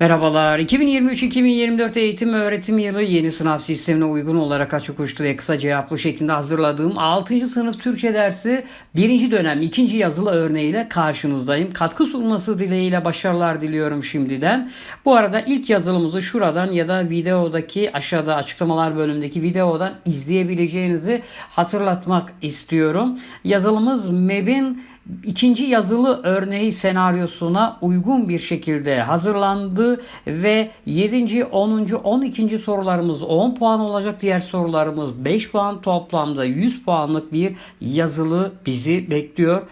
Merhabalar. 2023-2024 eğitim öğretim yılı yeni sınav sistemine uygun olarak açık uçlu ve kısa cevaplı şeklinde hazırladığım 6. sınıf Türkçe dersi 1. dönem 2. yazılı örneğiyle karşınızdayım. Katkı sunması dileğiyle başarılar diliyorum şimdiden. Bu arada ilk yazılımızı şuradan ya da videodaki aşağıda açıklamalar bölümündeki videodan izleyebileceğinizi hatırlatmak istiyorum. Yazılımız MEB'in ikinci yazılı örneği senaryosuna uygun bir şekilde hazırlandı ve 7. 10. 12. sorularımız 10 puan olacak. Diğer sorularımız 5 puan toplamda 100 puanlık bir yazılı bizi bekliyor.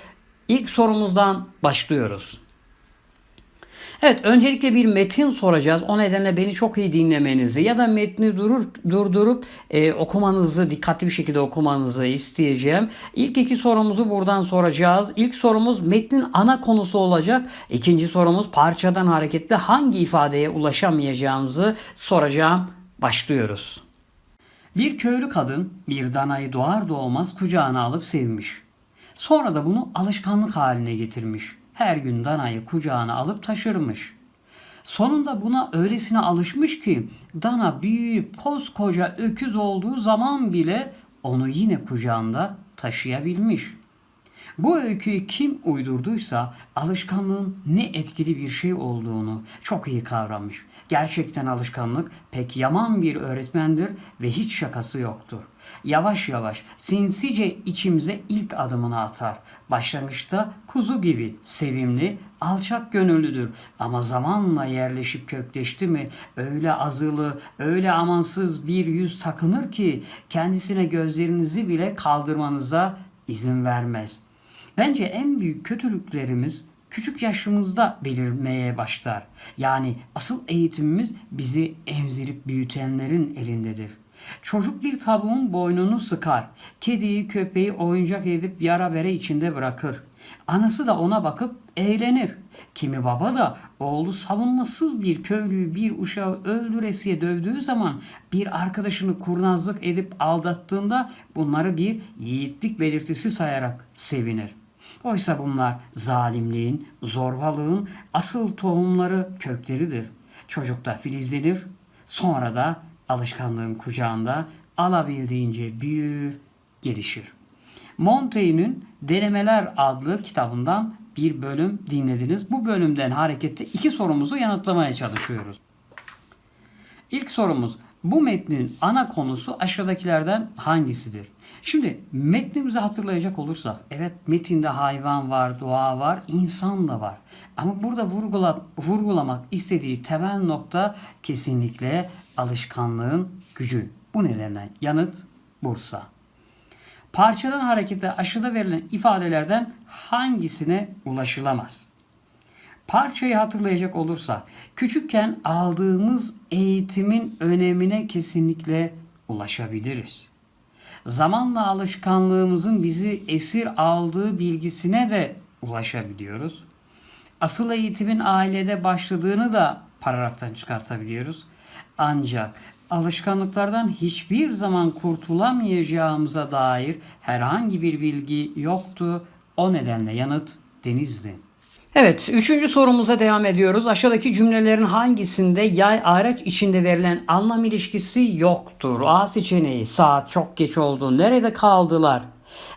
İlk sorumuzdan başlıyoruz. Evet, öncelikle bir metin soracağız. O nedenle beni çok iyi dinlemenizi ya da metni durur, durdurup e, okumanızı, dikkatli bir şekilde okumanızı isteyeceğim. İlk iki sorumuzu buradan soracağız. İlk sorumuz metnin ana konusu olacak. İkinci sorumuz parçadan hareketle hangi ifadeye ulaşamayacağımızı soracağım. Başlıyoruz. Bir köylü kadın bir danayı doğar doğmaz kucağına alıp sevmiş. Sonra da bunu alışkanlık haline getirmiş. Her gün danayı kucağına alıp taşırmış. Sonunda buna öylesine alışmış ki dana büyüyüp koskoca öküz olduğu zaman bile onu yine kucağında taşıyabilmiş. Bu öyküyü kim uydurduysa alışkanlığın ne etkili bir şey olduğunu çok iyi kavramış. Gerçekten alışkanlık pek yaman bir öğretmendir ve hiç şakası yoktur. Yavaş yavaş sinsice içimize ilk adımını atar. Başlangıçta kuzu gibi sevimli, alçak gönüllüdür. Ama zamanla yerleşip kökleşti mi öyle azılı, öyle amansız bir yüz takınır ki kendisine gözlerinizi bile kaldırmanıza izin vermez. Bence en büyük kötülüklerimiz küçük yaşımızda belirmeye başlar. Yani asıl eğitimimiz bizi emzirip büyütenlerin elindedir. Çocuk bir tavuğun boynunu sıkar. Kediyi köpeği oyuncak edip yara bere içinde bırakır. Anası da ona bakıp eğlenir. Kimi baba da oğlu savunmasız bir köylüyü bir uşağı öldüresiye dövdüğü zaman bir arkadaşını kurnazlık edip aldattığında bunları bir yiğitlik belirtisi sayarak sevinir. Oysa bunlar zalimliğin, zorbalığın asıl tohumları, kökleridir. Çocukta filizlenir, sonra da alışkanlığın kucağında alabildiğince büyür, gelişir. Montaigne'in Denemeler adlı kitabından bir bölüm dinlediniz. Bu bölümden hareketle iki sorumuzu yanıtlamaya çalışıyoruz. İlk sorumuz bu metnin ana konusu aşağıdakilerden hangisidir? Şimdi metnimizi hatırlayacak olursak evet metinde hayvan var, doğa var, insan da var. Ama burada vurgula, vurgulamak istediği temel nokta kesinlikle alışkanlığın gücü. Bu nedenle yanıt Bursa. Parçadan harekete aşağıda verilen ifadelerden hangisine ulaşılamaz? Parçayı hatırlayacak olursak, küçükken aldığımız eğitimin önemine kesinlikle ulaşabiliriz. Zamanla alışkanlığımızın bizi esir aldığı bilgisine de ulaşabiliyoruz. Asıl eğitimin ailede başladığını da paragraftan çıkartabiliyoruz. Ancak alışkanlıklardan hiçbir zaman kurtulamayacağımıza dair herhangi bir bilgi yoktu. O nedenle yanıt denizdi. Evet, üçüncü sorumuza devam ediyoruz. Aşağıdaki cümlelerin hangisinde yay araç içinde verilen anlam ilişkisi yoktur? A seçeneği saat çok geç oldu. Nerede kaldılar?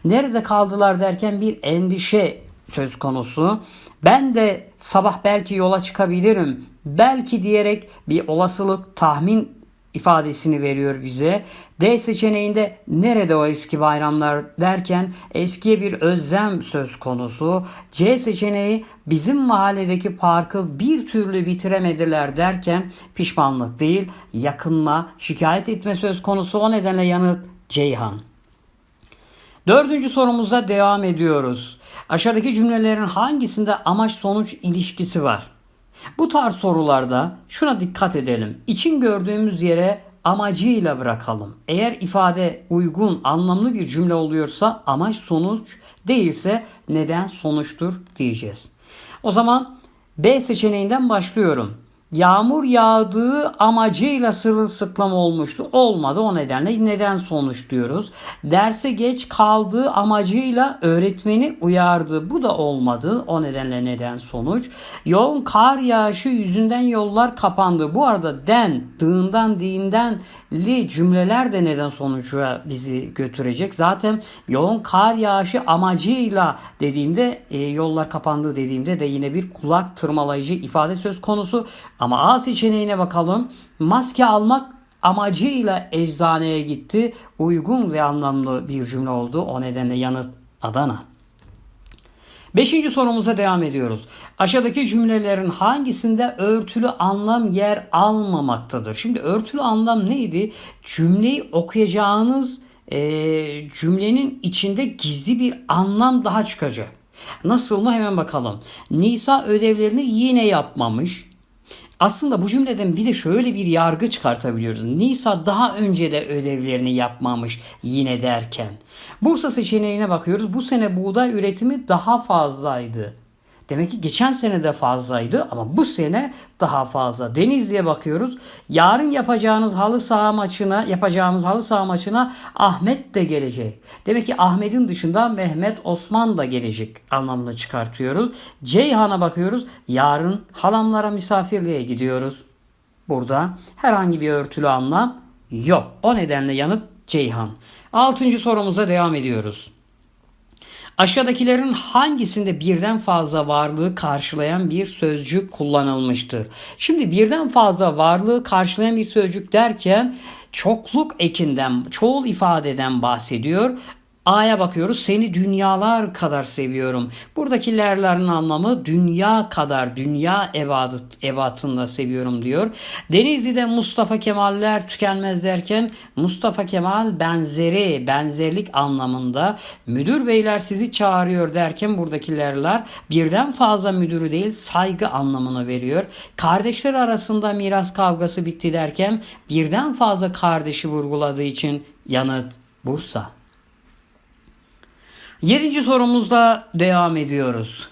Nerede kaldılar derken bir endişe söz konusu. Ben de sabah belki yola çıkabilirim. Belki diyerek bir olasılık tahmin ifadesini veriyor bize. D seçeneğinde nerede o eski bayramlar derken eskiye bir özlem söz konusu. C seçeneği bizim mahalledeki parkı bir türlü bitiremediler derken pişmanlık değil yakınma, şikayet etme söz konusu. O nedenle yanıt Ceyhan. Dördüncü sorumuza devam ediyoruz. Aşağıdaki cümlelerin hangisinde amaç sonuç ilişkisi var? Bu tarz sorularda şuna dikkat edelim. İçin gördüğümüz yere amacıyla bırakalım. Eğer ifade uygun, anlamlı bir cümle oluyorsa amaç sonuç değilse neden sonuçtur diyeceğiz. O zaman B seçeneğinden başlıyorum. Yağmur yağdığı amacıyla sırılsıklam olmuştu. Olmadı o nedenle neden sonuç diyoruz. Derse geç kaldığı amacıyla öğretmeni uyardı. Bu da olmadı. O nedenle neden sonuç. Yoğun kar yağışı yüzünden yollar kapandı. Bu arada den, dığından, diğinden li cümleler de neden sonuca bizi götürecek. Zaten yoğun kar yağışı amacıyla dediğimde e, yollar kapandı dediğimde de yine bir kulak tırmalayıcı ifade söz konusu. Ama A seçeneğine bakalım. Maske almak amacıyla eczaneye gitti. Uygun ve anlamlı bir cümle oldu. O nedenle yanıt Adana. Beşinci sorumuza devam ediyoruz. Aşağıdaki cümlelerin hangisinde örtülü anlam yer almamaktadır? Şimdi örtülü anlam neydi? Cümleyi okuyacağınız e, cümlenin içinde gizli bir anlam daha çıkacak. Nasıl mı hemen bakalım. Nisa ödevlerini yine yapmamış. Aslında bu cümleden bir de şöyle bir yargı çıkartabiliyoruz. Nisa daha önce de ödevlerini yapmamış yine derken. Bursa seçeneğine bakıyoruz. Bu sene buğday üretimi daha fazlaydı. Demek ki geçen sene de fazlaydı ama bu sene daha fazla. Denizli'ye bakıyoruz. Yarın yapacağınız halı saha maçına, yapacağımız halı saha maçına Ahmet de gelecek. Demek ki Ahmet'in dışında Mehmet Osman da gelecek anlamını çıkartıyoruz. Ceyhan'a bakıyoruz. Yarın halamlara misafirliğe gidiyoruz. Burada herhangi bir örtülü anlam yok. O nedenle yanıt Ceyhan. Altıncı sorumuza devam ediyoruz. Aşağıdakilerin hangisinde birden fazla varlığı karşılayan bir sözcük kullanılmıştır? Şimdi birden fazla varlığı karşılayan bir sözcük derken çokluk ekinden, çoğul ifadeden bahsediyor. A'ya bakıyoruz. Seni dünyalar kadar seviyorum. Buradaki lerlerin anlamı dünya kadar, dünya ebadet, ebatında seviyorum diyor. Denizli'de Mustafa Kemaller tükenmez derken Mustafa Kemal benzeri, benzerlik anlamında müdür beyler sizi çağırıyor derken buradaki lerler birden fazla müdürü değil saygı anlamını veriyor. Kardeşler arasında miras kavgası bitti derken birden fazla kardeşi vurguladığı için yanıt Bursa. Yedinci sorumuzda devam ediyoruz.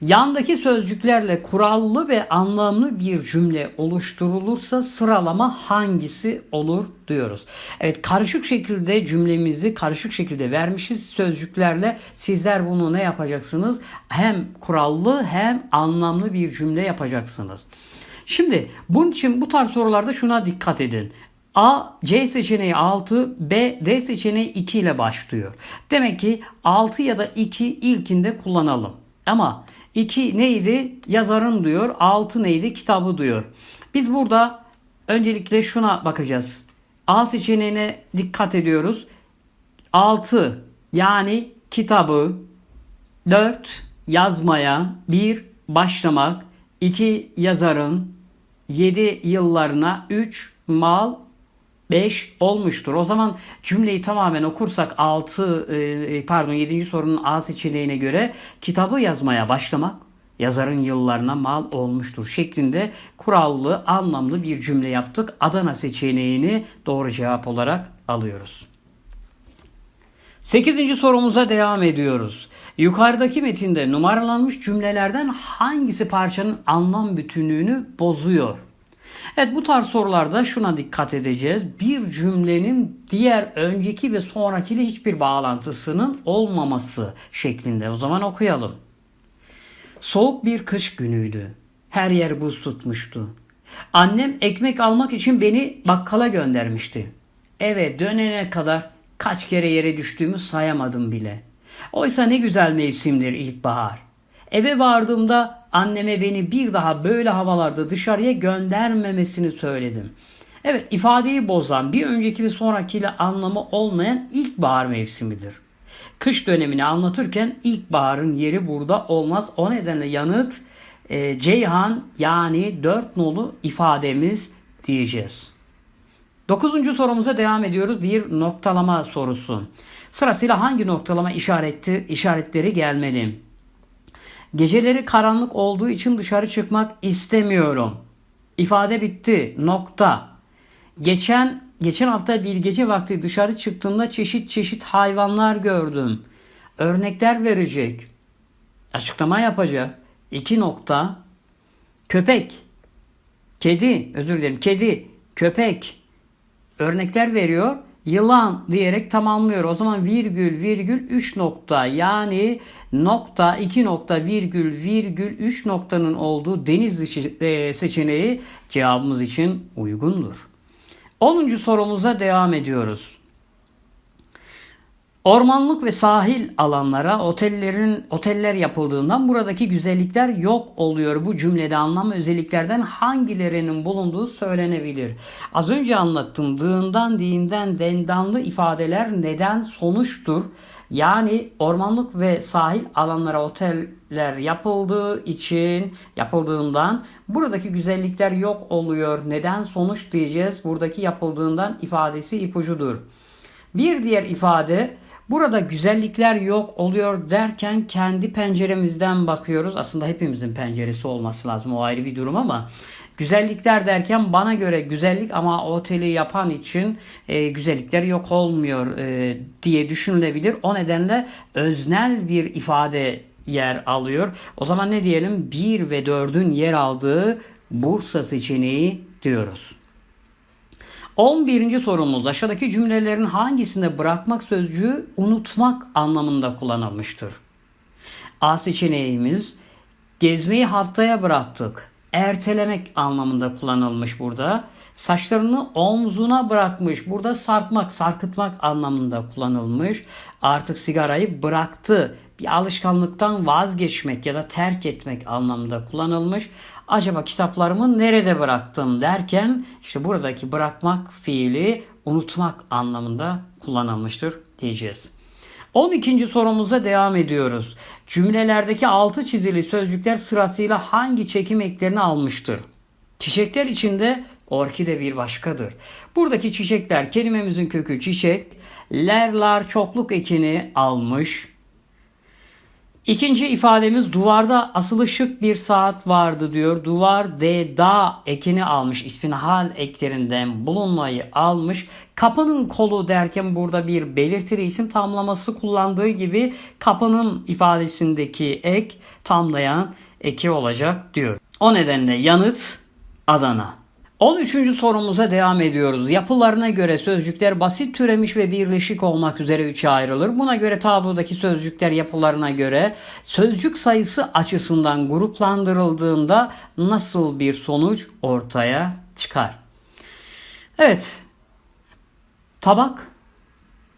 Yandaki sözcüklerle kurallı ve anlamlı bir cümle oluşturulursa sıralama hangisi olur diyoruz. Evet karışık şekilde cümlemizi karışık şekilde vermişiz sözcüklerle. Sizler bunu ne yapacaksınız? Hem kurallı hem anlamlı bir cümle yapacaksınız. Şimdi bunun için bu tarz sorularda şuna dikkat edin. A, C seçeneği 6, B, D seçeneği 2 ile başlıyor. Demek ki 6 ya da 2 ilkinde kullanalım. Ama 2 neydi? Yazarın diyor. 6 neydi? Kitabı diyor. Biz burada öncelikle şuna bakacağız. A seçeneğine dikkat ediyoruz. 6 yani kitabı 4 yazmaya 1 başlamak 2 yazarın 7 yıllarına 3 mal 5 olmuştur. O zaman cümleyi tamamen okursak 6 e, pardon 7. sorunun A seçeneğine göre kitabı yazmaya başlamak yazarın yıllarına mal olmuştur şeklinde kurallı anlamlı bir cümle yaptık. Adana seçeneğini doğru cevap olarak alıyoruz. 8. sorumuza devam ediyoruz. Yukarıdaki metinde numaralanmış cümlelerden hangisi parçanın anlam bütünlüğünü bozuyor? Evet bu tarz sorularda şuna dikkat edeceğiz. Bir cümlenin diğer önceki ve sonrakiyle hiçbir bağlantısının olmaması şeklinde. O zaman okuyalım. Soğuk bir kış günüydü. Her yer buz tutmuştu. Annem ekmek almak için beni bakkala göndermişti. Eve dönene kadar kaç kere yere düştüğümü sayamadım bile. Oysa ne güzel mevsimdir ilkbahar. Eve vardığımda anneme beni bir daha böyle havalarda dışarıya göndermemesini söyledim. Evet ifadeyi bozan bir önceki ve sonrakiyle anlamı olmayan ilkbahar mevsimidir. Kış dönemini anlatırken ilkbaharın yeri burada olmaz. O nedenle yanıt e, Ceyhan yani dört nolu ifademiz diyeceğiz. Dokuzuncu sorumuza devam ediyoruz. Bir noktalama sorusu. Sırasıyla hangi noktalama işareti, işaretleri gelmeli? Geceleri karanlık olduğu için dışarı çıkmak istemiyorum. İfade bitti. Nokta. Geçen geçen hafta bir gece vakti dışarı çıktığımda çeşit çeşit hayvanlar gördüm. Örnekler verecek. Açıklama yapacak. İki nokta. Köpek. kedi, özür dilerim, kedi, köpek örnekler veriyor. Yılan diyerek tamamlıyor. O zaman virgül virgül 3 nokta yani nokta 2 nokta virgül virgül 3 noktanın olduğu deniz e, seçeneği cevabımız için uygundur. 10. sorumuza devam ediyoruz. Ormanlık ve sahil alanlara otellerin oteller yapıldığından buradaki güzellikler yok oluyor. Bu cümlede anlam özelliklerden hangilerinin bulunduğu söylenebilir. Az önce anlattım. Dığından, diğinden, dendanlı ifadeler neden sonuçtur. Yani ormanlık ve sahil alanlara oteller yapıldığı için yapıldığından buradaki güzellikler yok oluyor. Neden sonuç diyeceğiz. Buradaki yapıldığından ifadesi ipucudur. Bir diğer ifade burada güzellikler yok oluyor derken kendi penceremizden bakıyoruz. Aslında hepimizin penceresi olması lazım o ayrı bir durum ama güzellikler derken bana göre güzellik ama oteli yapan için e, güzellikler yok olmuyor e, diye düşünülebilir. O nedenle öznel bir ifade yer alıyor. O zaman ne diyelim? 1 ve 4'ün yer aldığı Bursa seçeneği diyoruz. 11. sorumuz aşağıdaki cümlelerin hangisinde bırakmak sözcüğü unutmak anlamında kullanılmıştır? A seçeneğimiz gezmeyi haftaya bıraktık. Ertelemek anlamında kullanılmış burada. Saçlarını omzuna bırakmış. Burada sarkmak, sarkıtmak anlamında kullanılmış. Artık sigarayı bıraktı. Bir alışkanlıktan vazgeçmek ya da terk etmek anlamında kullanılmış. Acaba kitaplarımı nerede bıraktım derken işte buradaki bırakmak fiili unutmak anlamında kullanılmıştır diyeceğiz. 12. sorumuza devam ediyoruz. Cümlelerdeki altı çizili sözcükler sırasıyla hangi çekim eklerini almıştır? Çiçekler içinde orkide bir başkadır. Buradaki çiçekler kelimemizin kökü çiçek. Lerlar çokluk ekini almış. İkinci ifademiz duvarda asılı şık bir saat vardı diyor. Duvar de da ekini almış. İsmini hal eklerinden bulunmayı almış. Kapının kolu derken burada bir belirtili isim tamlaması kullandığı gibi kapının ifadesindeki ek tamlayan eki olacak diyor. O nedenle yanıt Adana. 13. sorumuza devam ediyoruz. Yapılarına göre sözcükler basit türemiş ve birleşik olmak üzere üçe ayrılır. Buna göre tablodaki sözcükler yapılarına göre sözcük sayısı açısından gruplandırıldığında nasıl bir sonuç ortaya çıkar? Evet. Tabak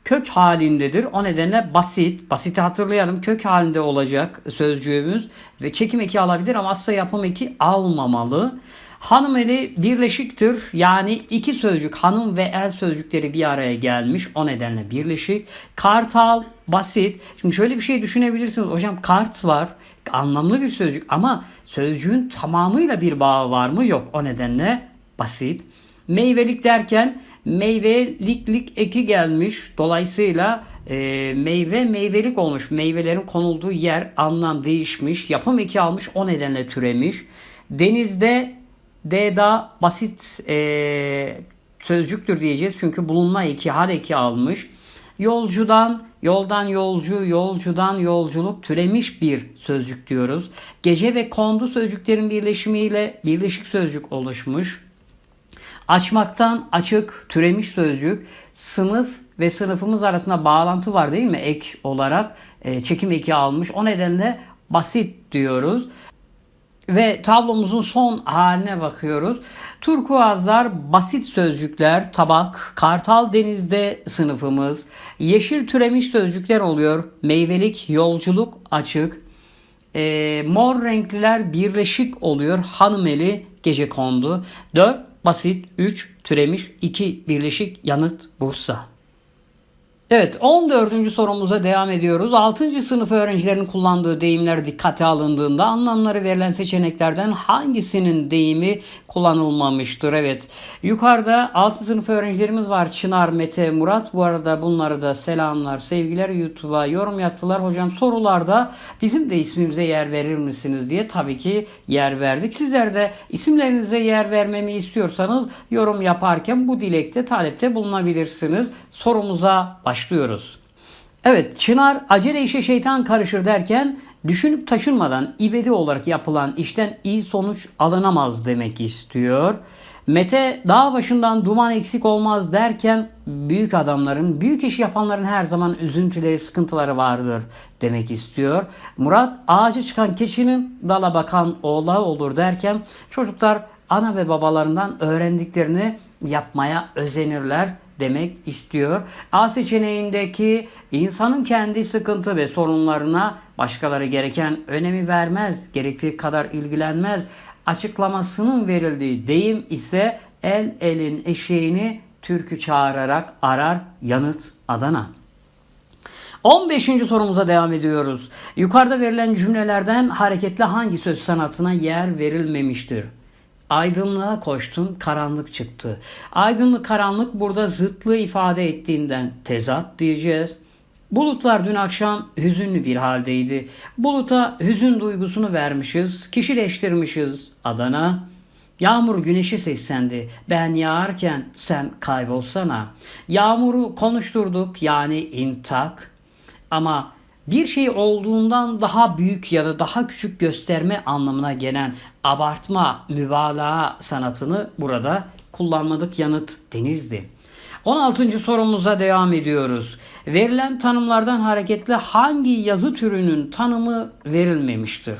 kök halindedir. O nedenle basit, basiti hatırlayalım kök halinde olacak sözcüğümüz ve çekim eki alabilir ama asla yapım eki almamalı. Hanım eli birleşiktir. Yani iki sözcük hanım ve el sözcükleri bir araya gelmiş. O nedenle birleşik. Kartal basit. Şimdi şöyle bir şey düşünebilirsiniz. Hocam kart var. Anlamlı bir sözcük ama sözcüğün tamamıyla bir bağı var mı? Yok. O nedenle basit. Meyvelik derken meyveliklik eki gelmiş. Dolayısıyla e, meyve meyvelik olmuş. Meyvelerin konulduğu yer anlam değişmiş. Yapım eki almış. O nedenle türemiş. Denizde D'da basit e, sözcüktür diyeceğiz. Çünkü bulunma eki, hal eki almış. Yolcudan, yoldan yolcu, yolcudan yolculuk türemiş bir sözcük diyoruz. Gece ve kondu sözcüklerin birleşimiyle birleşik sözcük oluşmuş. Açmaktan açık türemiş sözcük. Sınıf ve sınıfımız arasında bağlantı var değil mi? Ek olarak e, çekim eki almış. O nedenle basit diyoruz. Ve tablomuzun son haline bakıyoruz. Turkuazlar basit sözcükler, tabak, kartal denizde sınıfımız, yeşil türemiş sözcükler oluyor. Meyvelik, yolculuk, açık. E, mor renkliler birleşik oluyor. Hanımeli, gece kondu. 4 basit, 3 türemiş, 2 birleşik yanıt Bursa. Evet 14. sorumuza devam ediyoruz. 6. sınıf öğrencilerinin kullandığı deyimler dikkate alındığında anlamları verilen seçeneklerden hangisinin deyimi kullanılmamıştır? Evet yukarıda 6. sınıf öğrencilerimiz var. Çınar, Mete, Murat. Bu arada bunları da selamlar, sevgiler YouTube'a yorum yaptılar. Hocam sorularda bizim de ismimize yer verir misiniz diye tabii ki yer verdik. Sizler de isimlerinize yer vermemi istiyorsanız yorum yaparken bu dilekte talepte bulunabilirsiniz. Sorumuza başlıyoruz. Evet Çınar acele işe şeytan karışır derken Düşünüp taşınmadan ibedi olarak yapılan işten iyi sonuç alınamaz demek istiyor. Mete dağ başından duman eksik olmaz derken büyük adamların, büyük iş yapanların her zaman üzüntüleri, sıkıntıları vardır demek istiyor. Murat ağaca çıkan keçinin dala bakan oğlağı olur derken çocuklar ana ve babalarından öğrendiklerini yapmaya özenirler demek istiyor. A seçeneğindeki insanın kendi sıkıntı ve sorunlarına başkaları gereken önemi vermez, gerektiği kadar ilgilenmez. Açıklamasının verildiği deyim ise el elin eşeğini türkü çağırarak arar yanıt Adana. 15. sorumuza devam ediyoruz. Yukarıda verilen cümlelerden hareketle hangi söz sanatına yer verilmemiştir? Aydınlığa koştun, karanlık çıktı. Aydınlık karanlık burada zıtlığı ifade ettiğinden tezat diyeceğiz. Bulutlar dün akşam hüzünlü bir haldeydi. Buluta hüzün duygusunu vermişiz, kişileştirmişiz. Adana, Yağmur güneşi seslendi. Ben yağarken sen kaybolsana. Yağmuru konuşturduk yani intak. Ama bir şey olduğundan daha büyük ya da daha küçük gösterme anlamına gelen abartma, mübalağa sanatını burada kullanmadık yanıt denizdi. 16. sorumuza devam ediyoruz. Verilen tanımlardan hareketle hangi yazı türünün tanımı verilmemiştir?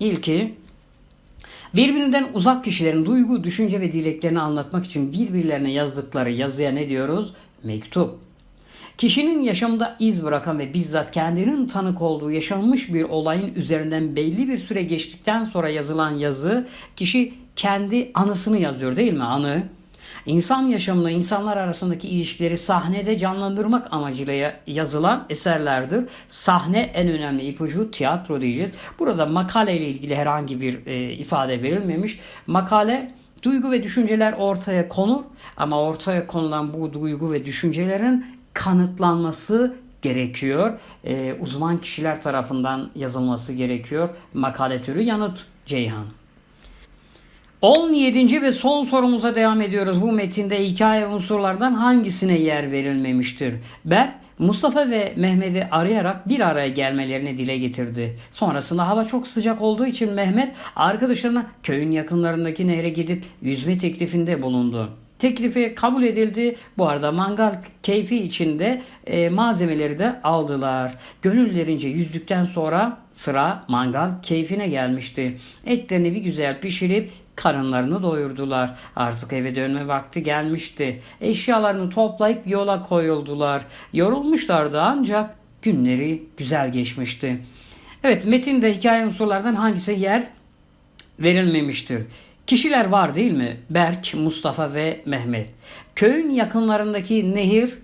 İlki Birbirinden uzak kişilerin duygu, düşünce ve dileklerini anlatmak için birbirlerine yazdıkları yazıya ne diyoruz? Mektup. Kişinin yaşamında iz bırakan ve bizzat kendinin tanık olduğu yaşanmış bir olayın üzerinden belli bir süre geçtikten sonra yazılan yazı kişi kendi anısını yazıyor değil mi? Anı. İnsan yaşamını, insanlar arasındaki ilişkileri sahnede canlandırmak amacıyla yazılan eserlerdir. Sahne en önemli ipucu tiyatro diyeceğiz. Burada makale ile ilgili herhangi bir e, ifade verilmemiş. Makale duygu ve düşünceler ortaya konur ama ortaya konulan bu duygu ve düşüncelerin kanıtlanması gerekiyor. E, uzman kişiler tarafından yazılması gerekiyor. Makale türü yanıt Ceyhan. 17. ve son sorumuza devam ediyoruz. Bu metinde hikaye unsurlardan hangisine yer verilmemiştir? Berk, Mustafa ve Mehmet'i arayarak bir araya gelmelerini dile getirdi. Sonrasında hava çok sıcak olduğu için Mehmet arkadaşlarına köyün yakınlarındaki nehre gidip yüzme teklifinde bulundu. Teklifi kabul edildi. Bu arada mangal keyfi içinde e, malzemeleri de aldılar. Gönüllerince yüzdükten sonra sıra mangal keyfine gelmişti. Etlerini bir güzel pişirip karınlarını doyurdular. Artık eve dönme vakti gelmişti. Eşyalarını toplayıp yola koyuldular. Yorulmuşlardı ancak günleri güzel geçmişti. Evet metinde hikaye unsurlardan hangisi yer verilmemiştir? Kişiler var değil mi? Berk, Mustafa ve Mehmet. Köyün yakınlarındaki nehir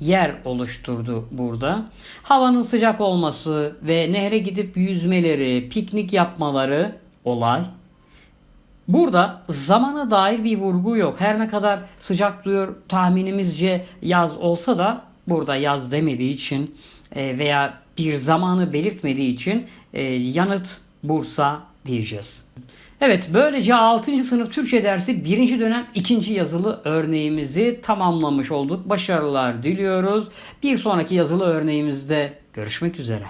yer oluşturdu burada. Havanın sıcak olması ve nehre gidip yüzmeleri, piknik yapmaları olay. Burada zamana dair bir vurgu yok. Her ne kadar sıcak duyuyor tahminimizce yaz olsa da burada yaz demediği için e, veya bir zamanı belirtmediği için e, yanıt Bursa diyeceğiz. Evet böylece 6. sınıf Türkçe dersi 1. dönem 2. yazılı örneğimizi tamamlamış olduk. Başarılar diliyoruz. Bir sonraki yazılı örneğimizde görüşmek üzere.